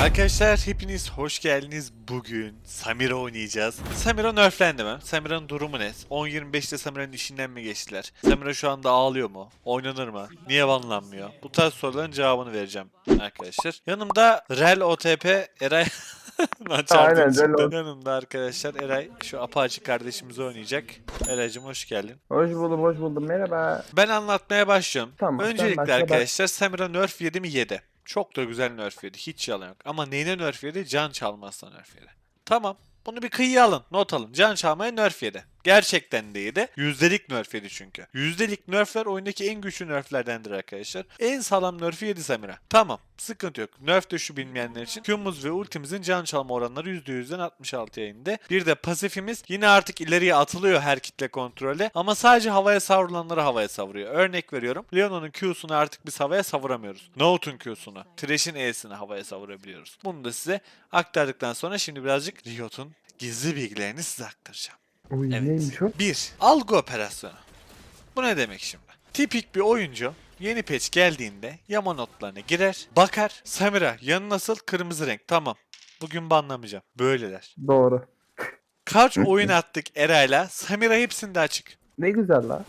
Arkadaşlar hepiniz hoş geldiniz. Bugün Samira oynayacağız. Samira nerflendi mi? Samira'nın durumu ne? 10-25'te Samira'nın işinden mi geçtiler? Samira şu anda ağlıyor mu? Oynanır mı? Niye banlanmıyor? Bu tarz soruların cevabını vereceğim arkadaşlar. Yanımda Rel OTP Eray Aynen, Yanımda arkadaşlar Eray şu apaçı kardeşimiz oynayacak. Eray'cım hoş geldin. Hoş buldum, hoş buldum. Merhaba. Ben anlatmaya başlıyorum. Tamam, sen Öncelikle başla, arkadaşlar Samira nerf yedi mi yedi. Çok da güzel nerf yedi. Hiç yalan yok. Ama neyine nerf yedi? Can çalmazsa nerf yedi. Tamam. Bunu bir kıyıya alın. Not alın. Can çalmaya nerf yedi. Gerçekten de. Yüzdelik nerf çünkü. Yüzdelik nerfler oyundaki en güçlü nerflerdendir arkadaşlar. En sağlam nerfi yedi Samira. Tamam. Sıkıntı yok. Nerf de şu bilmeyenler için. Q'muz ve ultimizin can çalma oranları %100'den 66'ya indi. Bir de pasifimiz yine artık ileriye atılıyor her kitle kontrolde. Ama sadece havaya savrulanları havaya savuruyor. Örnek veriyorum. Leona'nın Q'sunu artık biz havaya savuramıyoruz. Note'un Q'sunu. Thresh'in E'sini havaya savurabiliyoruz. Bunu da size aktardıktan sonra şimdi birazcık Riot'un gizli bilgilerini size aktaracağım. Uy Evet. neymiş o? 1. Algı operasyonu. Bu ne demek şimdi? Tipik bir oyuncu yeni patch geldiğinde yama notlarına girer, bakar. Samira yanı nasıl? Kırmızı renk. Tamam. Bugün banlamayacağım. Böyleler. Doğru. Kaç oyun attık Eray'la? Samira hepsinde açık. Ne güzel la.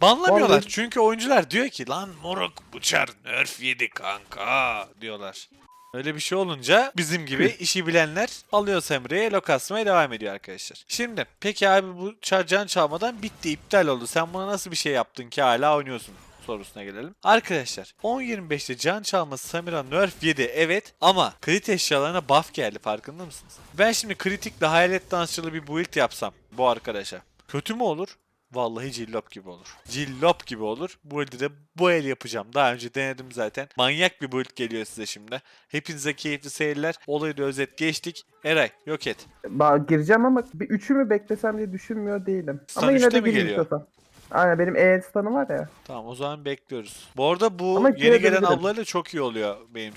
Banlamıyorlar Vallahi- çünkü oyuncular diyor ki lan moruk bıçar nerf yedi kanka diyorlar. Öyle bir şey olunca bizim gibi işi bilenler alıyor Semre'ye lok asmaya devam ediyor arkadaşlar. Şimdi peki abi bu can çalmadan bitti iptal oldu. Sen buna nasıl bir şey yaptın ki hala oynuyorsun? sorusuna gelelim. Arkadaşlar 10.25'te can çalması Samira nerf yedi evet ama crit eşyalarına buff geldi farkında mısınız? Ben şimdi kritikle hayalet dansçılı bir build yapsam bu arkadaşa kötü mü olur? Vallahi cillop gibi olur. Cillop gibi olur. Bu elde de bu el yapacağım. Daha önce denedim zaten. Manyak bir build geliyor size şimdi. Hepinize keyifli seyirler. Olayı da özet geçtik. Eray yok et. Ba gireceğim ama bir üçü mü beklesem diye düşünmüyor değilim. Stun ama yine de mi geliyor? istiyorsan. Aynen benim E stun'ım var ya. Tamam o zaman bekliyoruz. Bu arada bu Ama yeni gelen ablayla çok iyi oluyor benim.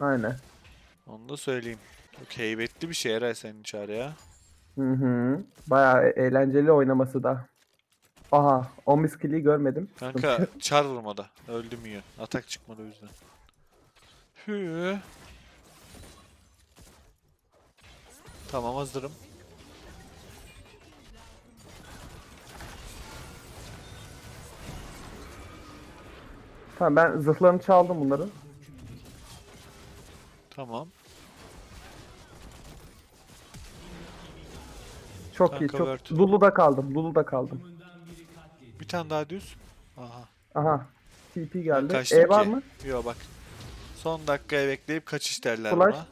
Aynen. Onu da söyleyeyim. Çok heybetli bir şey Eray senin çar ya. Hı hı. Bayağı e- eğlenceli oynaması da. Aha, 11 skill'i görmedim. Kanka çar vurmadı. Öldüm iyi. Atak çıkmadı o yüzden. Hü. Tamam hazırım. Tamam ben zırhlarını çaldım bunların. Tamam. Çok Kanka iyi, çok. word. Lulu'da kaldım, Lulu'da kaldım. Bir tane daha düz. Aha. Aha. TP geldi. kaçtım E var ki. mı? Yo bak. Son dakikaya bekleyip kaçış derler Flash. buna.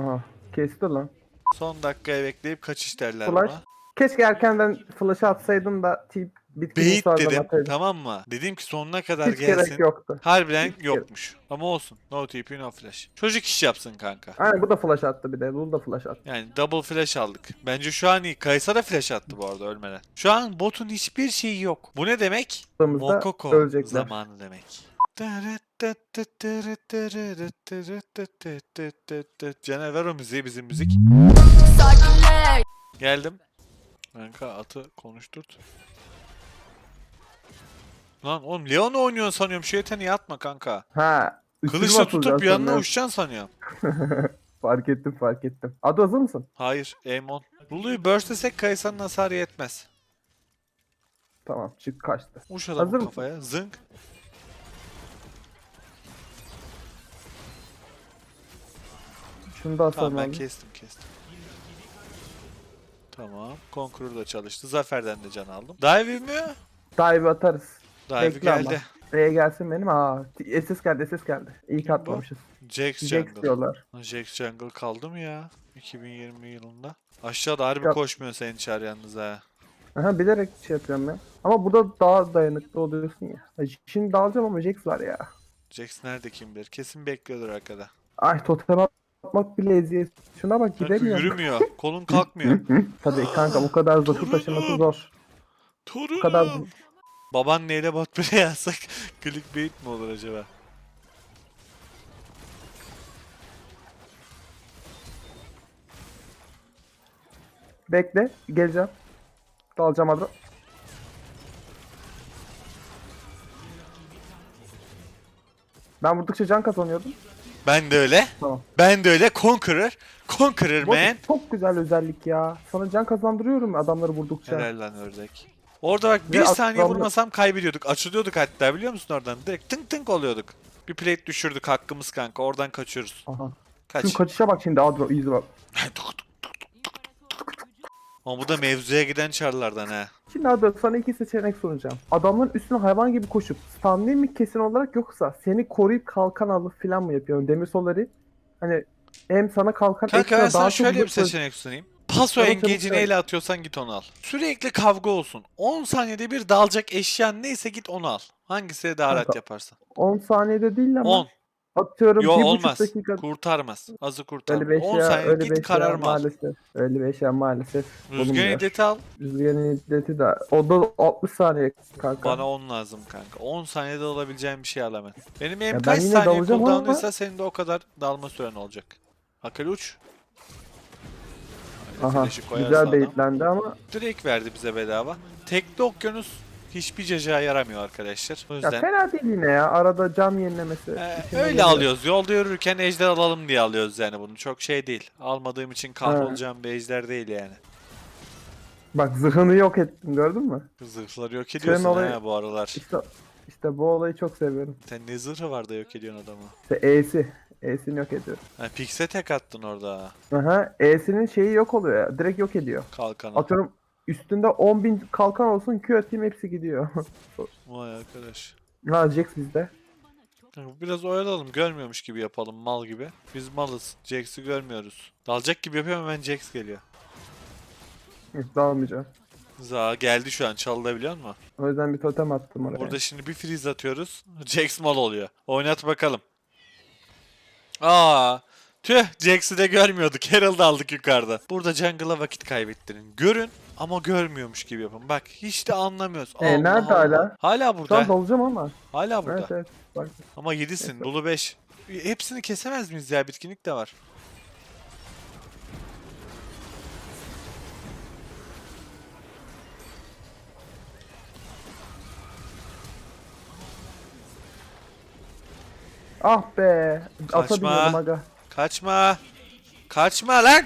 Aha. Kesti lan. Son dakikaya bekleyip kaçış derler Flash. buna. Keşke erkenden flash atsaydın da tip bitkinin sonradan dedim ataydın. tamam mı? Dedim ki sonuna kadar Hiç gerek gelsin. yoktu. Harbiden Hiç gerek- yokmuş. Ama olsun. No TP no flash. Çocuk iş yapsın kanka. Aynen bu da flash attı bir de. Lulu da flash attı. Yani double flash aldık. Bence şu an iyi. Kaysa da flash attı bu arada ölmeden. Şu an botun hiçbir şeyi yok. Bu ne demek? Mokoko ölecekler. zamanı demek. Caner ver o müziği bizim müzik. Geldim. Kanka atı konuşturt. Lan oğlum Leon oynuyorsun sanıyorum. Şu yeteneği atma kanka. Ha. üstüme Kılıçla tutup yanına sanırım. uçacaksın sanıyorum. Fark ettim fark ettim. Adı hazır mısın? Hayır. Aim on. Lulu'yu burstesek Kaysan'ın hasarı yetmez. Tamam çık kaçtı. Uç adamın Hazır mısın? kafaya. Zınk. Şunu da Tamam ben kestim kestim. Tamam. Conqueror da çalıştı. Zafer'den de can aldım. Dive mi? Dive atarız. Dive Bekle ama. geldi. E'ye gelsin benim. Aa, SS geldi SS geldi. İyi katlamışız. Jax Jax Jungle. diyorlar. Lan Jax Jungle kaldı mı ya? 2020 yılında. Aşağıda harbi Yok. koşmuyor senin çağır yalnız ha. Aha bilerek şey yapıyorum ya. Ama burada daha dayanıklı oluyorsun ya. Şimdi dalacağım ama Jax var ya. Jax nerede kim bilir? Kesin bekliyordur arkada. Ay totem atmak bile eziyet. Şuna bak Kanka gidemiyor. yürümüyor. Kolun kalkmıyor. Tabii kanka bu kadar zırhı taşıması zor. Torunum. Bu kadar Baban neyle bot bire yazsak clickbait mi olur acaba? Bekle. Geleceğim. Dalacağım adı. Ben vurdukça can kazanıyordum. Ben de öyle. Tamam. Ben de öyle. Conqueror. Conqueror Bu man. çok güzel özellik ya. Sana can kazandırıyorum adamları vurdukça. Helal lan ördek. Orada bak bir Ve saniye atlamda- vurmasam kaybediyorduk. Açılıyorduk hatta biliyor musun oradan? Direkt tınk tınk oluyorduk. Bir plate düşürdük hakkımız kanka. Oradan kaçıyoruz. Aha. Kaç. Şu kaçışa bak şimdi Adro izi bak. Ama bu da mevzuya giden çarlardan ha. Şimdi Adro sana iki seçenek sunacağım. Adamların üstüne hayvan gibi koşup stunlayayım mı kesin olarak yoksa seni koruyup kalkan alıp falan mı yapıyorum? Demir Solar'ı hani hem sana kalkan Kanka ben ekstra sana daha çok şöyle bir seçenek sunayım. Paso söyle. neyle atıyorsan git onu al. Sürekli kavga olsun. 10 saniyede bir dalacak eşyan neyse git onu al. Hangisiyle daha rahat yaparsan. 10 saniyede değil ama 10. atıyorum Yo bir olmaz. dakika. Kurtarmaz. Azı kurtarmaz. Öyle bir 10 şey saniyede öyle git kararımı al. maalesef. Öyle bir şey maalesef. Rüzgar iddeti al. Rüzgarın iddeti de o da 60 saniye kanka. Bana 10 lazım kanka. 10 saniyede olabileceğim bir şey al hemen. Benim hem ben kaç saniye dalacağım ama- senin de o kadar dalma süren olacak. Akali uç. Aha flash'ı koyarsa güzel adam. baitlendi ama Direkt verdi bize bedava. Tekli okyanus hiçbir cacığa yaramıyor arkadaşlar. O ya yüzden fena değil yine ya. Arada cam yenilemesi. Ee, öyle geliyor. alıyoruz. Yolda yürürken ejder alalım diye alıyoruz yani bunu. Çok şey değil. Almadığım için kahrolacağım bir ejder değil yani. Bak zırhını yok ettim gördün mü? Zırhları yok ediyorsun olayı- ha bu aralar. İşte işte bu olayı çok seviyorum. Sen ne zırhı var da yok ediyorsun adamı. İşte E'si. E'sini yok ediyor. Ha, pikse tek attın orada. Aha E'sinin şeyi yok oluyor ya. Direkt yok ediyor. Kalkanı. Atıyorum üstünde 10.000 kalkan olsun Q atayım hepsi gidiyor. Vay arkadaş. ha Jax bizde. Kanka Biraz oyalalım. Görmüyormuş gibi yapalım. Mal gibi. Biz malız. Jax'i görmüyoruz. Dalacak gibi yapıyorum hemen Jax geliyor. Hiç dalmayacağım. Za geldi şu an. Çaldı biliyor musun? O yüzden bir totem attım oraya. Burada şimdi bir freeze atıyoruz. Jax mal oluyor. Oynat bakalım. Aa, tüh Jax'i de görmüyorduk. Herald'ı aldık yukarıda. Burada jungle'a vakit kaybettirin. Görün ama görmüyormuş gibi yapın. Bak hiç de anlamıyoruz. E, Allah nerede Allah. hala? Hala Şu burada. dalacağım ama. Hala burada. Evet evet. Bak. Ama 7'sin. Lulu 5. Hepsini kesemez miyiz ya? Bitkinlik de var. Ah be. Ata Kaçma. aga. Kaçma. Kaçma lan.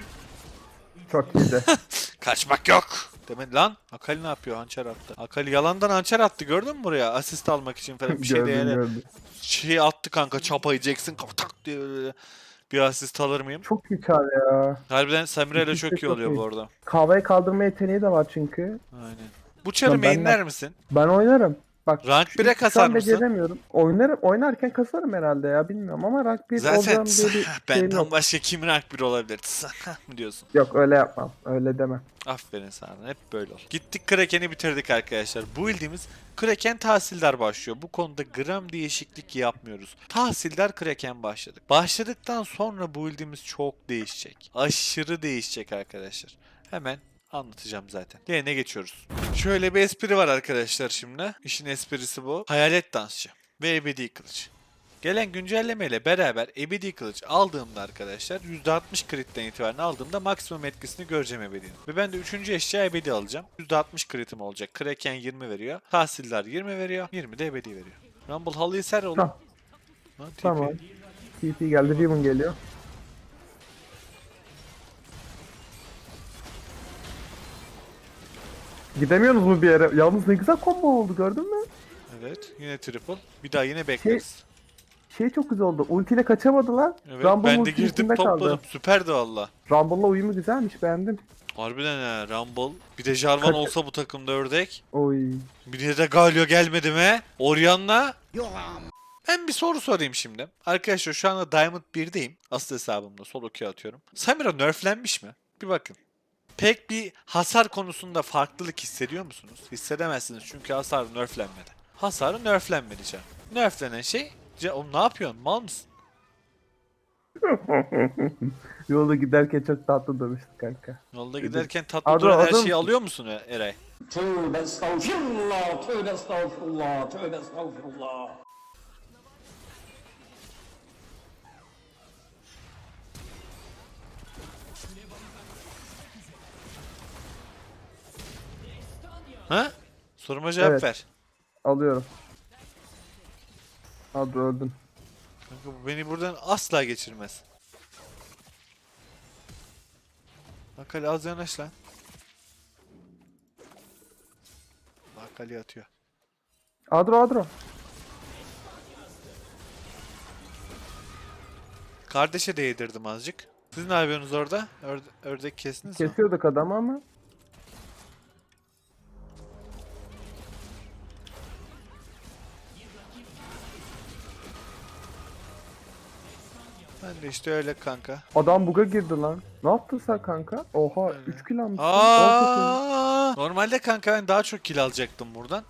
Çok iyiydi. Kaçmak yok. Demek lan. Akali ne yapıyor? Hançer attı. Akali yalandan hançer attı. Gördün mü buraya? Asist almak için falan bir şey gördüm değil. gördüm. Şey attı kanka çapayı Jackson kapı tak diye böyle bir asist alır mıyım? Çok iyi çar ya. Harbiden Samira ile çok iyi oluyor bu arada. Kahveyi kaldırma yeteneği de var çünkü. Aynen. Bu çarı Lan ben mainler misin? Ben oynarım. Bak Rank şu- 1'e şu an kasar mısın? beceremiyorum. Oynarım, oynarken kasarım herhalde ya bilmiyorum ama rank 1 Zaten olacağım diye bir şeyim benden yok. başka kim rank 1 olabilir? mı diyorsun? Yok öyle yapmam. Öyle demem. Aferin sana. Hep böyle ol. Gittik Kraken'i bitirdik arkadaşlar. Bu bildiğimiz Kraken tahsildar başlıyor. Bu konuda gram değişiklik yapmıyoruz. Tahsildar Kraken başladık. Başladıktan sonra bu bildiğimiz çok değişecek. Aşırı değişecek arkadaşlar. Hemen anlatacağım zaten. Diğerine geçiyoruz. Şöyle bir espri var arkadaşlar şimdi. İşin esprisi bu. Hayalet dansçı ve ebedi kılıç. Gelen güncellemeyle beraber ebedi kılıç aldığımda arkadaşlar %60 kritten itibaren aldığımda maksimum etkisini göreceğim ebedinin. Ve ben de 3. eşya ebedi alacağım. %60 kritim olacak. Kraken 20 veriyor. Tahsiller 20 veriyor. 20 de ebedi veriyor. Rumble halıyı ser oğlum. Tamam. Ha, TP. Tamam. TP geldi. Riven geliyor. Gidemiyorsunuz mu bir yere? Yalnız ne güzel combo oldu gördün mü? Evet. Yine triple. Bir daha yine bekleriz. Şey çok güzel oldu. Ultiyle kaçamadılar. Evet Rumble ben de ulti girdim içinde topladım. kaldı. Süperdi valla. Rumble'la uyumu güzelmiş beğendim. Harbiden ha Rumble. Bir de Jarvan Kaç- olsa bu takımda ördek. Oy. Bir de Galio gelmedi mi? Orianna. Ben bir soru sorayım şimdi. Arkadaşlar şu anda Diamond 1'deyim. Asıl hesabımda solo queue atıyorum. Samira nerflenmiş mi? Bir bakın. Pek bir hasar konusunda farklılık hissediyor musunuz? Hissedemezsiniz çünkü hasar nerflenmedi. Hasarı nerflenmedi canım. Nerflenen şey, oğlum ne yapıyorsun? Mal mısın? Yolda giderken çok tatlı demiştik kanka. Yolda giderken tatlı Adro, duran her şeyi alıyor musun Eray? Tövbe estağfirullah, tövbe estağfirullah, tövbe estağfirullah. Ha? Soruma cevap Evet. ver. Alıyorum. Hadi öldün. Kanka bu beni buradan asla geçirmez. Bak Ali az yanaş lan. Bak Ali atıyor. Adro Adro. Kardeşe de yedirdim azıcık. Siz ne yapıyorsunuz orada? Örde- ördek kestiniz mi? Kesiyorduk adamı ama. İşte öyle kanka. Adam buga girdi lan. Ne yaptın sen kanka? Oha Öyle. 3 kill almışsın. Aa! Normalde kanka ben daha çok kill alacaktım buradan.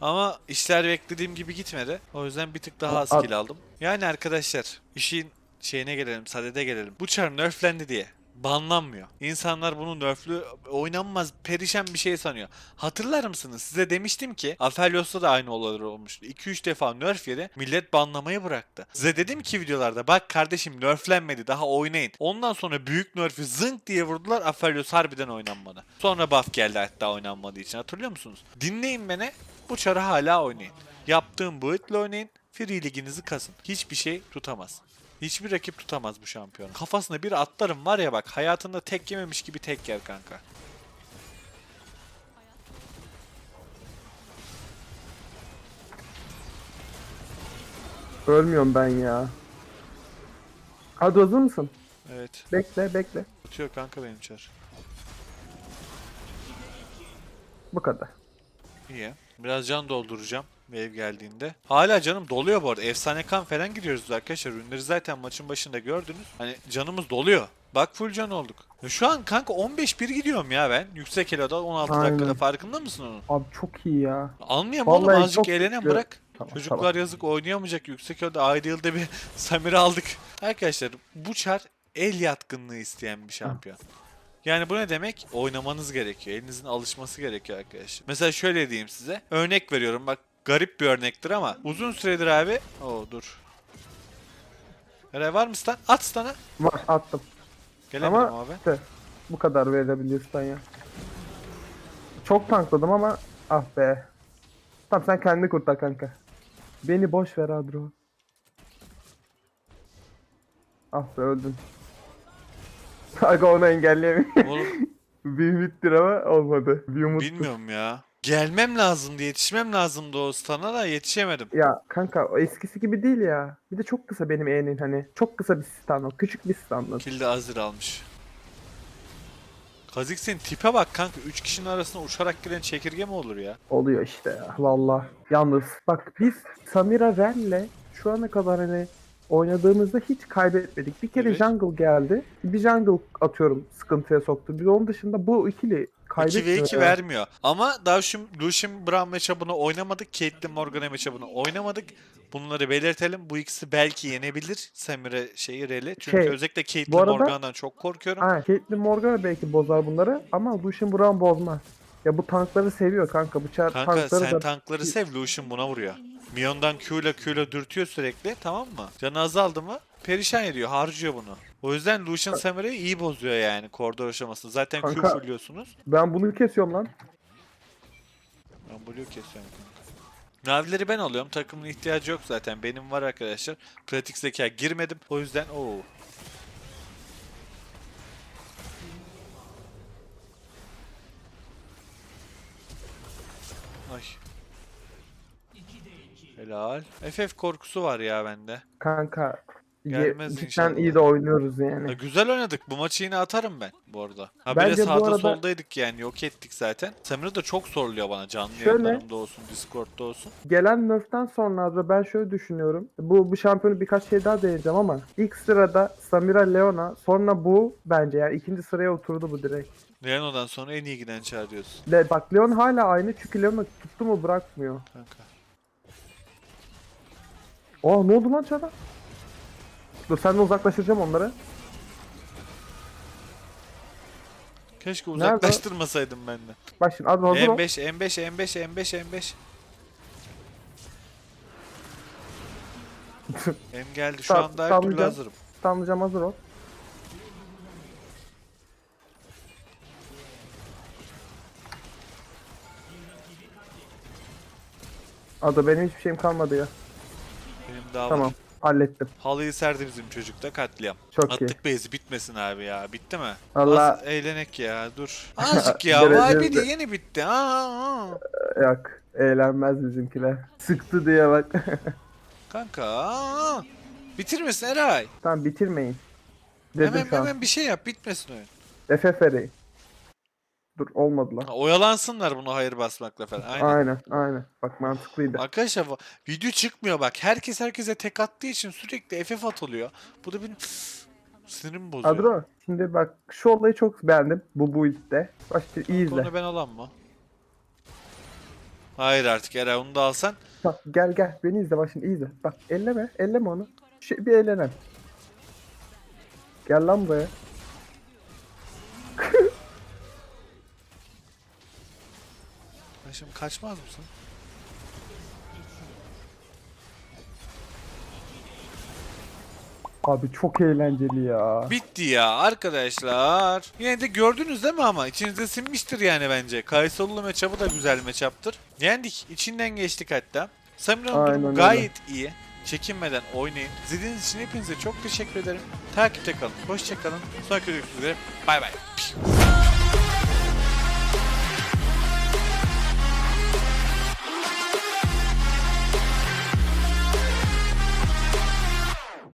Ama işler beklediğim gibi gitmedi. O yüzden bir tık daha az At- kill aldım. Yani arkadaşlar işin şeyine gelelim, sadede gelelim. Bu çar nerflendi diye banlanmıyor. İnsanlar bunu nerflü oynanmaz perişan bir şey sanıyor. Hatırlar mısınız? Size demiştim ki Aphelios'ta da aynı olaylar olmuştu. 2-3 defa nerf yedi. Millet banlamayı bıraktı. Size dedim ki videolarda bak kardeşim nerflenmedi daha oynayın. Ondan sonra büyük nerf'i zınk diye vurdular. Aphelios harbiden oynanmadı. Sonra buff geldi hatta oynanmadığı için. Hatırlıyor musunuz? Dinleyin beni. Bu çarı hala oynayın. Yaptığım build'le oynayın. Free liginizi kasın. Hiçbir şey tutamaz. Hiçbir rakip tutamaz bu şampiyonu. Kafasına bir atlarım var ya bak hayatında tek yememiş gibi tek yer kanka. Ölmüyorum ben ya. Hadi hazır mısın? Evet. Bekle bekle. Tutuyor kanka benim çar. Bu kadar. İyi. Biraz can dolduracağım wave geldiğinde. Hala canım doluyor bu arada. Efsane kan falan gidiyoruz arkadaşlar. Ürünleri zaten maçın başında gördünüz. Hani canımız doluyor. Bak full can olduk. Ya Şu an kanka 15-1 gidiyorum ya ben. Yüksek eloda 16 Aynen. dakikada farkında mısın onun? Abi çok iyi ya. Anlayayım oğlum azıcık çok eğlenen güzel. bırak. Tamam, Çocuklar tamam. yazık oynayamayacak yüksek eloda yılda bir Samir'i aldık. Arkadaşlar bu çar el yatkınlığı isteyen bir şampiyon. Yani bu ne demek? Oynamanız gerekiyor. Elinizin alışması gerekiyor arkadaşlar. Mesela şöyle diyeyim size. Örnek veriyorum bak garip bir örnektir ama uzun süredir abi... Oo dur. Eray var mı stun? At stun'ı. Var attım. Gelemedim Ama abi. işte bu kadar verebiliyorsun ya. Çok tankladım ama ah be. Tamam sen kendini kurtar kanka. Beni boş ver Adro. Ah be öldün. Aga onu engelleyemiyorum. Oğlum bir ümittir ama olmadı. Bir umut. bilmiyorum ya. Gelmem lazımdı, yetişmem lazımdı o stun'a da yetişemedim. Ya kanka o eskisi gibi değil ya. Bir de çok kısa benim E'nin hani. Çok kısa bir stun o. Küçük bir stun. Kill de Azir almış. Kha'Zix'in tipe bak kanka. 3 kişinin arasına uçarak giren çekirge mi olur ya? Oluyor işte ya valla. Yalnız bak biz Samira Ren'le şu ana kadar hani oynadığımızda hiç kaybetmedik. Bir kere Evet. jungle geldi. Bir jungle atıyorum sıkıntıya soktu. Biz onun dışında bu ikili 2 kaybetmiyor. ve 2 ya. vermiyor. Ama daha şu Lucian Brown matchup'ını oynamadık. Caitlyn Morgana matchup'ını oynamadık. Bunları belirtelim. Bu ikisi belki yenebilir Samira şeyi Rel'i. Çünkü Şey, özellikle Caitlyn bu arada- Morgana'dan çok korkuyorum. Ha, Caitlyn Morgana belki bozar bunları ama Lucian Brown bozmaz. Ya bu tankları seviyor kanka. Bu çar Kanka tankları sen da tankları sev Lucian buna vuruyor. Mion'dan Q ile Q ile dürtüyor sürekli tamam mı? Canı azaldı mı perişan ediyor harcıyor bunu. O yüzden Lucian Samira'yı iyi bozuyor yani koridor aşamasında. Zaten Q Kanka- ben bunu kesiyorum lan. Ben blue kesiyorum. Navileri ben alıyorum. Takımın ihtiyacı yok zaten. Benim var arkadaşlar. Pratik zeka girmedim. O yüzden o Ay. Helal. FF korkusu var ya bende. Kanka Gelmez inşallah. iyi de oynuyoruz Ya yani. güzel oynadık. Bu maçı yine atarım ben bu arada. Ha Bence bir de sağda arada- soldaydık yani yok ettik zaten. Samira da çok soruluyor bana canlı Şöyle- yayınlarımda olsun, Discord'da olsun. Gelen nerf'ten sonra da ben şöyle düşünüyorum. Bu bu şampiyonu birkaç şey daha deneyeceğim ama ilk sırada Samira Leona sonra bu bence yani ikinci sıraya oturdu bu direkt. Leono'dan sonra en iyi giden çağırıyorsun Le, bak Leon hala aynı çünkü Leona tuttu mu bırakmıyor. kanka. Aa ne oldu lan çara? Dur sen de uzaklaştıracağım onları. Keşke Nerede? uzaklaştırmasaydım ben de. Bak şimdi az hazır ol. M5, M5, M5, M5, M5. M geldi şu Tamam, anda her türlü tamlayacağım. hazırım. Tamlayacağım hazır ol. Ada benim hiçbir şeyim kalmadı ya. Benim daha Tamam. Hallettim. Halıyı serdi bizim çocuk da katliam. Çok iyi. Attık bezi bitmesin abi ya. Bitti mi? Allah- Az eğlenek ya dur. Azıcık ya. Vay bir de yeni bitti. Aa, aa. Yok. Eğlenmez bizimkiler. Sıktı diye bak. Kanka. aa. Bitirmesin Eray. tamam bitirmeyin. Dedim Hemen şu an. hemen bir şey yap bitmesin oyun. FF vereyim. Dur olmadı lan. Ha, Oyalansınlar bunu hayır basmakla falan. Aynen. Aynen aynen. Bak mantıklıydı. Arkadaşlar va- video çıkmıyor bak. Herkes herkese tek attığı için sürekli FF atılıyor. Bu da benim sinirimi bozuyor. Adro şimdi bak şu olayı çok beğendim bu build'de. Başta iyi izle. Onu ben alam mı? Hayır artık Eray onu da alsan. Bak gel gel beni izle bak şimdi iyi izle. Bak elleme elleme onu. Şey, bir eğlenem. Gel lan buraya. Şimdi kaçmaz mısın? Abi çok eğlenceli ya. Bitti ya arkadaşlar. Yine de gördünüz değil mi ama? İçinize sinmiştir yani bence. Kaysolulu matchup'ı da güzel matchup'tır. Yendik. içinden geçtik hatta. Samira'nın durumu gayet iyi. Çekinmeden oynayın. İzlediğiniz için hepinize çok teşekkür ederim. Takipte kalın. Hoşçakalın. Sonraki görüşmek üzere. Bay bay.